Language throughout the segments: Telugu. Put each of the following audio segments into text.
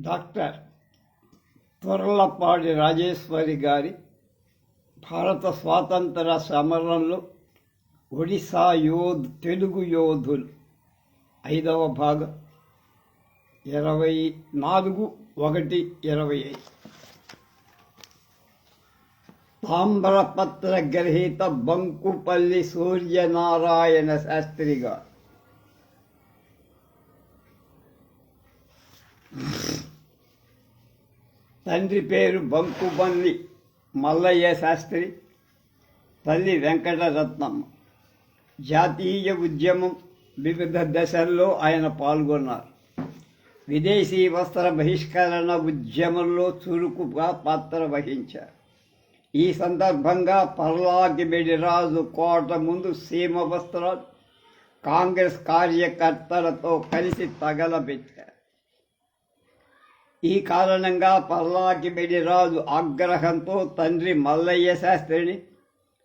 డాక్టర్ త్వరలపాడి రాజేశ్వరి గారి భారత స్వాతంత్ర సమరంలో ఒడిశా యోధ్ తెలుగు యోధులు ఐదవ భాగం ఇరవై నాలుగు ఒకటి ఇరవై ఐదు. తామ్రపత్ర గ్రహీత బంకుపల్లి సూర్యనారాయణ శాస్త్రి గారు. తండ్రి పేరు బంకుబల్లి మల్లయ్య శాస్త్రి తల్లి వెంకటరత్నమ్మ జాతీయ ఉద్యమం వివిధ దశల్లో ఆయన పాల్గొన్నారు. విదేశీ వస్త్ర బహిష్కరణ ఉద్యమంలో చురుకుగా పాత్ర వహించారు. ఈ సందర్భంగా పర్లాకి రాజు కోట ముందు సీమ వస్త్రాలు కాంగ్రెస్ కార్యకర్తలతో కలిసి తగలబెట్టారు. ఈ కారణంగా పర్లాకి బెడిరాజు ఆగ్రహంతో తండ్రి మల్లయ్య శాస్త్రిని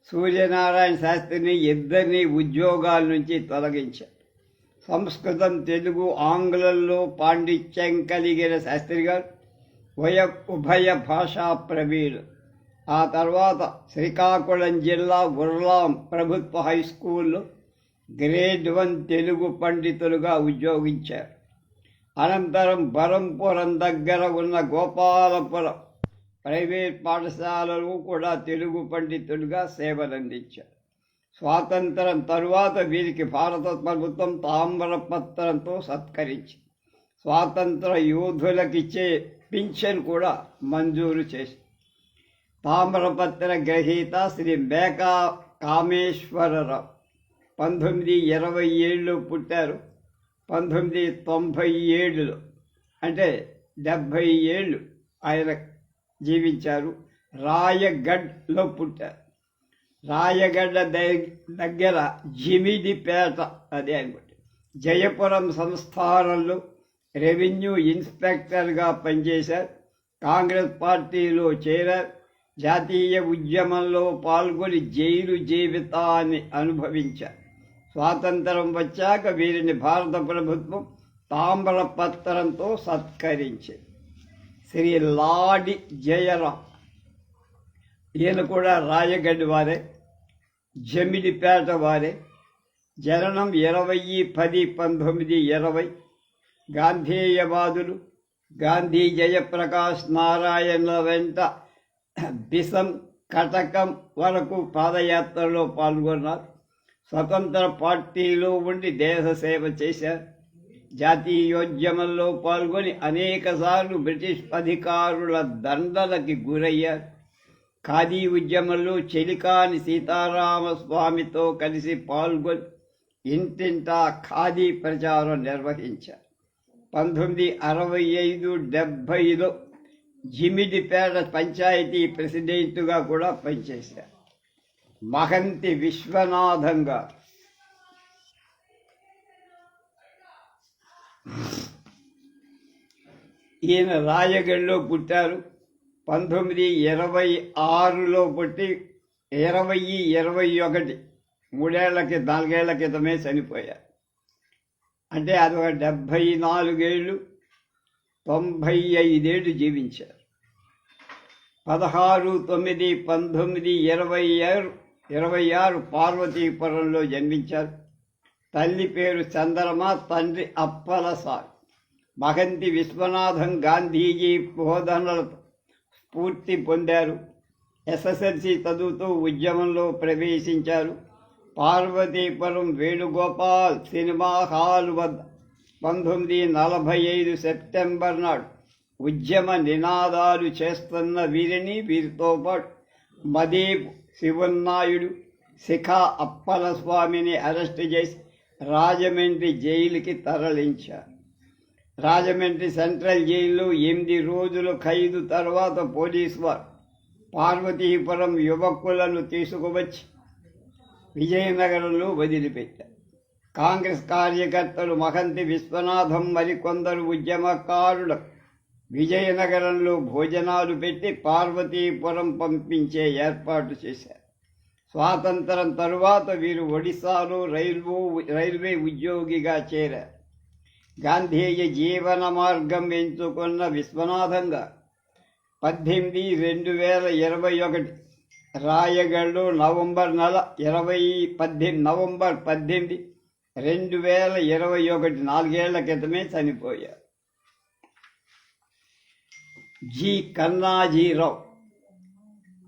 సూర్యనారాయణ శాస్త్రిని ఇద్దరిని ఉద్యోగాల నుంచి తొలగించారు. సంస్కృతం తెలుగు ఆంగ్లంలో పాండిత్యం కలిగిన శాస్త్రి గారు వయ ఉభయ భాషా ప్రవీణు ఆ తర్వాత శ్రీకాకుళం జిల్లా ఉర్లాం ప్రభుత్వ హై స్కూల్లో గ్రేడ్ వన్ తెలుగు పండితులుగా ఉద్యోగించారు. అనంతరం బరంపురం దగ్గర ఉన్న గోపాలపురం ప్రైవేట్ పాఠశాలలో కూడా తెలుగు పండితులుగా సేవలందించారు. స్వాతంత్రం తరువాత వీరికి భారత ప్రభుత్వం తామ్రపత్రంతో సత్కరించి స్వాతంత్ర యోధులకిచ్చే పింఛన్ కూడా మంజూరు చేసి తామ్రపత్ర గ్రహీత శ్రీ మేకా కామేశ్వరరావు పంతొమ్మిది ఇరవై ఏళ్ళు పుట్టారు. పంతొమ్మిది తొంభై ఏడులో అంటే డెబ్భై ఏళ్ళు ఆయన జీవించారు. రాయగఢ్లో పుట్టారు. రాయగడ్డ దగ్గర జిమిడిపేట అదే అనుకోండి జయపురం సంస్థానంలో రెవెన్యూ ఇన్స్పెక్టర్గా పనిచేశారు. కాంగ్రెస్ పార్టీలో చేరారు. జాతీయ ఉద్యమంలో పాల్గొని జైలు జీవితాన్ని అనుభవించారు. స్వాతంత్రం వచ్చాక వీరిని భారత ప్రభుత్వం తాంబల పత్రంతో సత్కరించింది శ్రీ లాడి జయరాం. ఈయన కూడా రాయగడ్డి వారే జమిడిపేట వారే. జననం ఇరవై పది పంతొమ్మిది ఇరవై. గాంధేయవాదులు గాంధీ జయప్రకాష్ నారాయణ వెంట బిసం కటకం వరకు పాదయాత్రలో పాల్గొన్నారు. స్వతంత్ర పార్టీలో ఉండి దేశ సేవ చేశారు జాతీయోద్యమంలో పాల్గొని అనేకసార్లు బ్రిటిష్ అధికారుల దండలకి గురయ్యారు ఖాదీ ఉద్యమంలో చెలికాని సీతారామస్వామితో కలిసి పాల్గొని ఇంటింటా ఖాదీ ప్రచారం నిర్వహించారు పంతొమ్మిది అరవై ఐదు డెబ్భైలో జిమిడిపేట పంచాయతీ ప్రెసిడెంట్గా కూడా పనిచేశారు మహంతి విశ్వనాథం గారు ఈయన రాయగఢ్లో పుట్టారు. పంతొమ్మిది ఇరవై ఆరులో పుట్టి ఇరవై ఇరవై ఒకటి మూడేళ్ళ క్రితం నాలుగేళ్ళ క్రితమే చనిపోయారు. అంటే అది ఒక డెబ్భై నాలుగేళ్ళు తొంభై ఐదేళ్ళు జీవించారు. పదహారు తొమ్మిది పంతొమ్మిది ఇరవై ఆరు ఇరవై ఆరు పార్వతీపురంలో జన్మించారు. తల్లి పేరు చంద్రమ తండ్రి అప్పలసార్ మహంతి విశ్వనాథం గాంధీజీ బోధనలతో స్ఫూర్తి పొందారు. ఎస్ఎస్ఎల్సి చదువుతూ ఉద్యమంలో ప్రవేశించారు. పార్వతీపురం వేణుగోపాల్ సినిమా హాల్ వద్ద పంతొమ్మిది నలభై ఐదు సెప్టెంబర్ నాడు ఉద్యమ నినాదాలు చేస్తున్న వీరిని వీరితో పాటు మదీప్ శివన్నాయుడు శిఖా అప్పల స్వామిని అరెస్ట్ చేసి రాజమండ్రి జైలుకి తరలించారు. రాజమండ్రి సెంట్రల్ జైల్లో ఎనిమిది రోజులు ఖైదు తర్వాత పోలీసు వారు పార్వతీపురం యువకులను తీసుకువచ్చి విజయనగరంలో వదిలిపెట్టారు. కాంగ్రెస్ కార్యకర్తలు మహంతి విశ్వనాథం మరికొందరు ఉద్యమకారులకు విజయనగరంలో భోజనాలు పెట్టి పార్వతీపురం పంపించే ఏర్పాటు చేశారు. స్వాతంత్రం తరువాత వీరు ఒడిశాలో రైల్వో రైల్వే ఉద్యోగిగా చేరారు. గాంధేయ జీవన మార్గం ఎంచుకున్న విశ్వనాథంగా పద్దెనిమిది రెండు వేల ఇరవై ఒకటి రాయగళ్ళు నవంబర్ నెల ఇరవై పద్దెనిమిది నవంబర్ పద్దెనిమిది రెండు వేల ఇరవై ఒకటి నాలుగేళ్ళ క్రితమే చనిపోయారు. జి కన్నాజీరావు.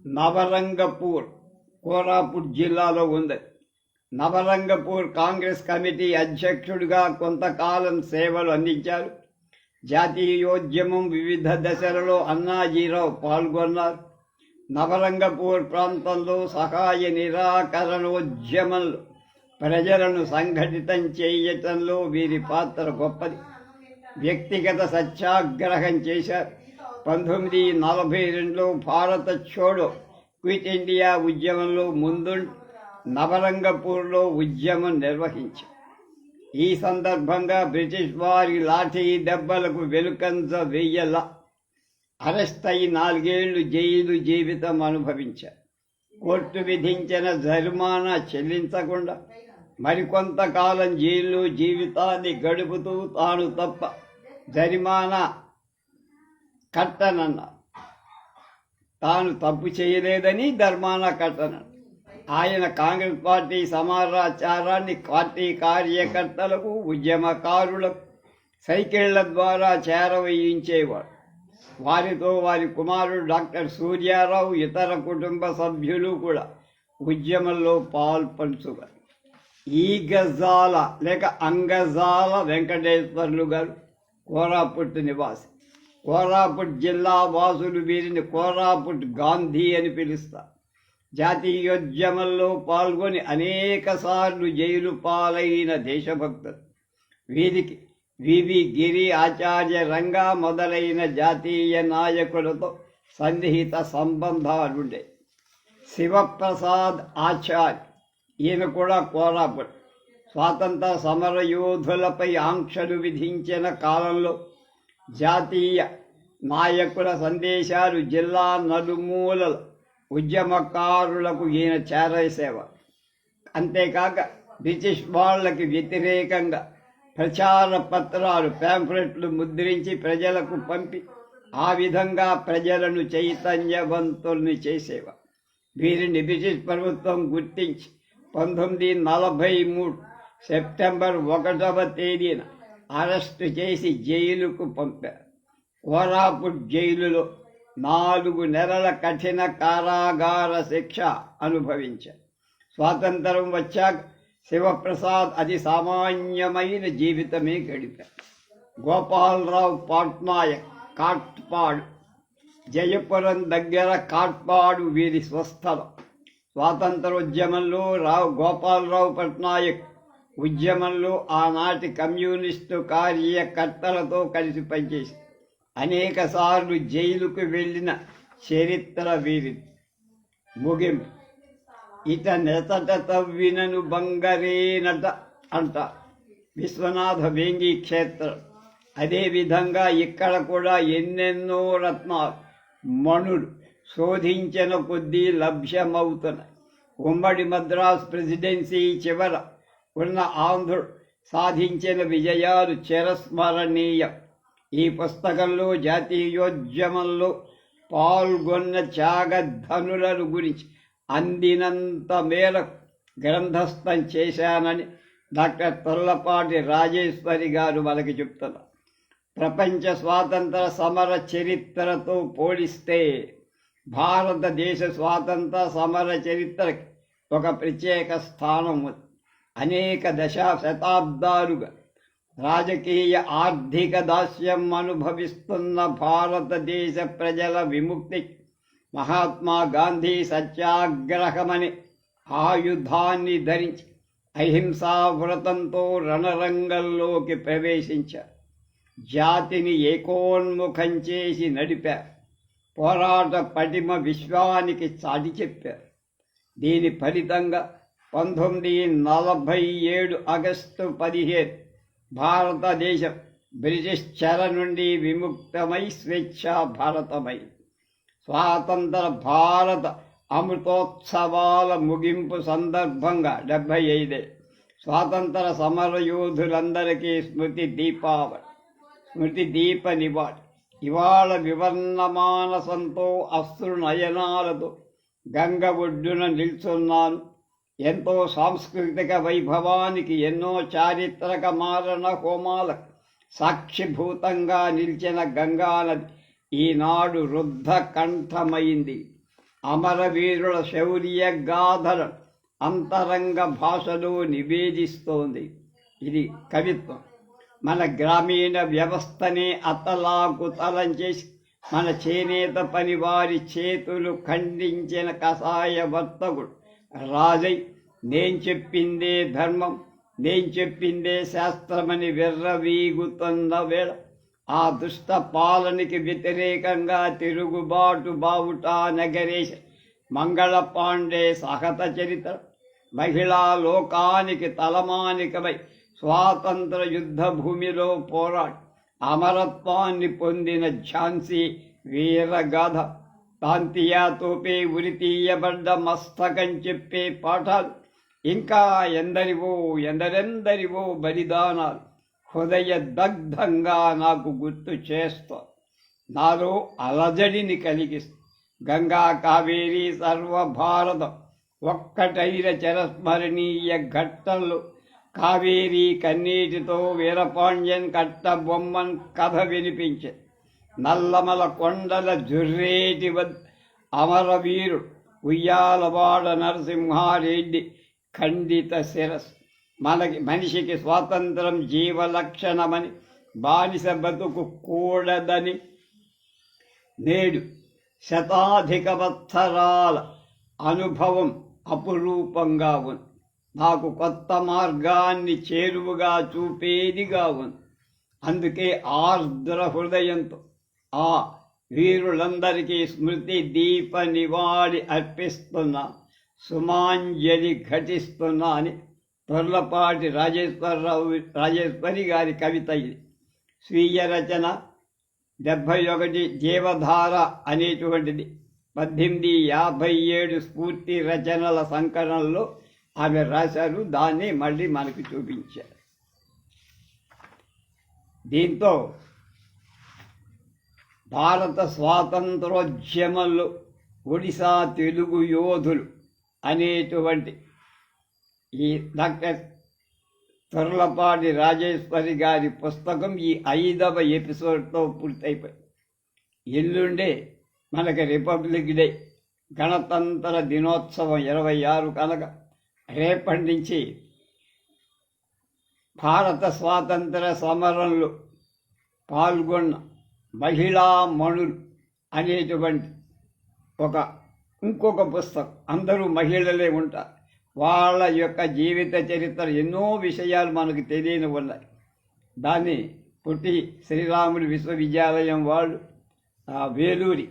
నవరంగపూర్ కోరాపుట్ జిల్లాలో ఉంది. నవరంగపూర్ కాంగ్రెస్ కమిటీ అధ్యక్షుడిగా కొంతకాలం సేవలు అందించారు. జాతీయోద్యమం వివిధ దశలలో అన్నాజీరావు పాల్గొన్నారు. నవరంగపూర్ ప్రాంతంలో సహాయ నిరాకరణోద్యమంలో ప్రజలను సంఘటితం చేయటంలో వీరి పాత్ర గొప్పది. వ్యక్తిగత సత్యాగ్రహం చేశారు. పంతొమ్మిది నలభై రెండులో భారత చోడో క్విట్ ఇండియా ఉద్యమంలో ముందు నవరంగపూర్లో ఉద్యమం నిర్వహించారు ఈ సందర్భంగా బ్రిటిష్ వారి లాఠీ దెబ్బలకు వెలుకంచ వెయ్యల అరెస్ట్ అయి నాలుగేళ్ళు జైలు జీవితం అనుభవించారు. కోర్టు విధించిన జరిమానా చెల్లించకుండా మరికొంతకాలం జైలు జీవితాన్ని గడుపుతూ తాను తప్ప జరిమానా కట్టనన్నారు తాను తప్పు చేయలేదని ధర్మాన కట్టనన్నారు ఆయన కాంగ్రెస్ పార్టీ సమాచారాన్ని పార్టీ కార్యకర్తలకు ఉద్యమకారులకు సైకిళ్ళ ద్వారా చేరవేయించేవాడు. వారితో వారి కుమారుడు డాక్టర్ సూర్యారావు ఇతర కుటుంబ సభ్యులు కూడా ఉద్యమంలో పాల్పంచుగారు. ఈ గజాల లేక అంగజాల వెంకటేశ్వర్లు గారు కోరాపుట్టు నివాసి. కోరాపుట్ జిల్లా వాసులు వీరిని కోరాపుట్ గాంధీ అని పిలుస్తారు జాతీయోద్యమంలో పాల్గొని అనేక సార్లు జైలు పాలైన దేశభక్తులు. వీరికి వివి గిరి ఆచార్య రంగా మొదలైన జాతీయ నాయకులతో సన్నిహిత సంబంధాలుండే. శివప్రసాద్ ఆచార్య ఈయన కూడా కోరాపుట్. స్వాతంత్ర సమరయోధులపై ఆంక్షలు విధించిన కాలంలో జాతీయ నాయకుల సందేశాలు జిల్లా నలుమూల ఉద్యమకారులకు ఈయన చేరసేవారు అంతేకాక బ్రిటిష్ వాళ్ళకి వ్యతిరేకంగా ప్రచార పత్రాలు ప్యాంఫ్లెట్లు ముద్రించి ప్రజలకు పంపి ఆ విధంగా ప్రజలను చైతన్యవంతుల్ని చేసేవ. వీరిని బ్రిటిష్ ప్రభుత్వం గుర్తించి పంతొమ్మిది నలభై మూడు సెప్టెంబర్ ఒకటవ తేదీన అరెస్టు చేసి జైలుకు పంపారు కోరాపుట్ జైలులో నాలుగు నెలల కఠిన కారాగార శిక్ష అనుభవించారు స్వాతంత్రం వచ్చాక శివప్రసాద్ అది సామాన్యమైన జీవితమే గడిపారు గోపాలరావు పట్నాయక్ కాట్పాడు జయపురం దగ్గర కాట్పాడు వీరి స్వస్థలం. స్వాతంత్రోద్యమంలో రావు గోపాలరావు పట్నాయక్ ఉద్యమంలో ఆనాటి కమ్యూనిస్టు కార్యకర్తలతో కలిసి పనిచేసి అనేక సార్లు జైలుకు వెళ్ళిన చరిత్ర వీరి ముగింపు. ఇత నెతట తవ్వినను బంగరేనట అంట విశ్వనాథ వేంగి క్షేత్రం. అదేవిధంగా ఇక్కడ కూడా ఎన్నెన్నో రత్నాలు మణులు శోధించిన కొద్దీ లభ్యమవుతున్నాయి. ఉమ్మడి మద్రాస్ ప్రెసిడెన్సీ చివర ఉన్న ఆంధ్రుడు సాధించిన విజయాలు చిరస్మరణీయం. ఈ పుస్తకంలో జాతీయోద్యమంలో పాల్గొన్న త్యాగధనులను గురించి అందినంత మేరకు గ్రంథస్థం చేశానని డాక్టర్ తొల్లపాటి రాజేశ్వరి గారు మనకి చెప్తున్నారు. ప్రపంచ స్వాతంత్ర సమర చరిత్రతో పోలిస్తే భారతదేశ స్వాతంత్ర సమర చరిత్రకి ఒక ప్రత్యేక స్థానం ఉంది. అనేక దశా శతాబ్దాలుగా రాజకీయ ఆర్థిక దాస్యం అనుభవిస్తున్న భారతదేశ ప్రజల విముక్తి మహాత్మా గాంధీ సత్యాగ్రహమని ఆయుధాన్ని ధరించి అహింసా వ్రతంతో రణరంగంలోకి ప్రవేశించారు. జాతిని ఏకోన్ముఖం చేసి నడిపారు. పోరాట పటిమ విశ్వానికి చాటి చెప్పారు. దీని ఫలితంగా పంతొమ్మిది నలభై ఏడు ఆగస్టు పదిహేను. భారతదేశం బ్రిటిష్ చెర నుండి విముక్తమై స్వేచ్ఛ భారతమై. స్వాతంత్ర భారత అమృతోత్సవాల ముగింపు సందర్భంగా డెబ్భై ఐదే. స్వాతంత్ర సమర యోధులందరికీ స్మృతి దీపావళి స్మృతి దీప నివాళి. ఇవాళ వివర్ణ మానసంతో అశ్రు నయనాలతో గంగ ఒడ్డున నిల్చున్నాను. ఎంతో సాంస్కృతిక వైభవానికి ఎన్నో చారిత్రక మారణ హోమాలకు సాక్షిభూతంగా నిలిచిన గంగానది ఈనాడు రుద్ధ కంఠమైంది. అమరవీరుల శౌర్య గాథలను అంతరంగ భాషలో నివేదిస్తోంది. ఇది కవిత్వం. మన గ్రామీణ వ్యవస్థనే అతలాకుతలం చేసి మన చేనేత పని వారి చేతులు ఖండించిన కషాయ వర్తకుడు రాజై నేను చెప్పిందే ధర్మం నేను చెప్పిందే శాస్త్రమని వెర్రవీగుతున్న వేళ. ఆ దుష్ట పాలనకి వ్యతిరేకంగా తిరుగుబాటు బావుట నగరేశ మంగళ పాండే సహత చరిత్ర. మహిళా లోకానికి తలమానికమై స్వాతంత్ర యుద్ధ భూమిలో పోరాడి అమరత్వాన్ని పొందిన ఝాన్సీ వీరగాథ. తాంతియా తోపే ఉరి తీయబడ్డ మస్తకం చెప్పే పాఠాలు. ఇంకా ఎందరివో ఎందరెందరివో బలిదానాలు. హృదయ దగ్ధంగా నాకు గుర్తు చేస్తా. నాలో అలజడిని కలిగిస్తా. గంగా కావేరి సర్వభారతం. ఒక్కటైన చరస్మరణీయ ఘట్టంలో కావేరి కన్నీటితో వీరపాండ్యన్ కట్ట బొమ్మన్ కథ వినిపించే. నల్లమల కొండల జుర్రేటి వద్ ఉయ్యాలవాడ నరసింహారెడ్డి ఖండిత శిరస్ మనకి మనిషికి స్వాతంత్రం జీవలక్షణమని బానిస బతుకు కూడదని నేడు శతాధిక వత్సరాల అనుభవం అపురూపంగా ఉంది. నాకు కొత్త మార్గాన్ని చేరువుగా చూపేదిగా ఉంది. అందుకే ఆర్ద్ర హృదయంతో ఆ వీరులందరికీ స్మృతి దీప నివాళి అర్పిస్తున్నా సుమాంజలి ఘటిస్తున్నా అని తొర్లపాటి రాజేశ్వరరావు రాజేశ్వరి గారి కవిత ఇది. స్వీయ రచన డెబ్భై ఒకటి జీవధార అనేటువంటిది. పద్దెనిమిది యాభై ఏడు స్ఫూర్తి రచనల సంకలనంలో ఆమె రాశారు దాన్ని మళ్ళీ మనకు చూపించారు. దీంతో భారత స్వాతంత్రోద్యమంలో ఒడిశా తెలుగు యోధులు అనేటువంటి ఈ డాక్టర్ తొర్లపాటి రాజేశ్వరి గారి పుస్తకం ఈ ఐదవ ఎపిసోడ్తో పూర్తయిపోయింది. ఎల్లుండే మనకి రిపబ్లిక్ డే గణతంత్ర దినోత్సవం ఇరవై ఆరు కనుక రేపటి నుంచి భారత స్వాతంత్ర సమరంలో పాల్గొన్న మహిళామణులు అనేటువంటి ఒక ఇంకొక పుస్తకం. అందరూ మహిళలే ఉంటారు. వాళ్ళ యొక్క జీవిత చరిత్ర ఎన్నో విషయాలు మనకు తెలియని ఉన్నాయి. దాన్ని పుట్టి శ్రీరాములు విశ్వవిద్యాలయం వాళ్ళు వేలూరి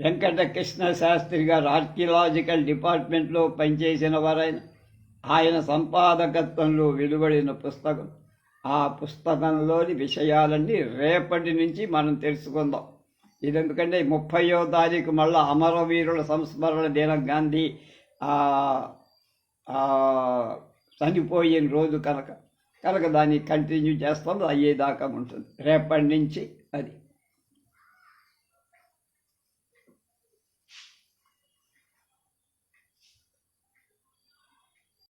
వెంకటకృష్ణ శాస్త్రి గారు ఆర్కియలాజికల్ డిపార్ట్మెంట్లో పనిచేసిన వారైన ఆయన సంపాదకత్వంలో వెలువడిన పుస్తకం. ఆ పుస్తకంలోని విషయాలన్నీ రేపటి నుంచి మనం తెలుసుకుందాం. ఇది ఎందుకంటే ముప్పయో తారీఖు మళ్ళీ అమరవీరుల సంస్మరణ దినం గాంధీ చనిపోయిన రోజు కనుక. కనుక దాన్ని కంటిన్యూ చేస్తాం అయ్యేదాకా ఉంటుంది. రేపటి నుంచి అది.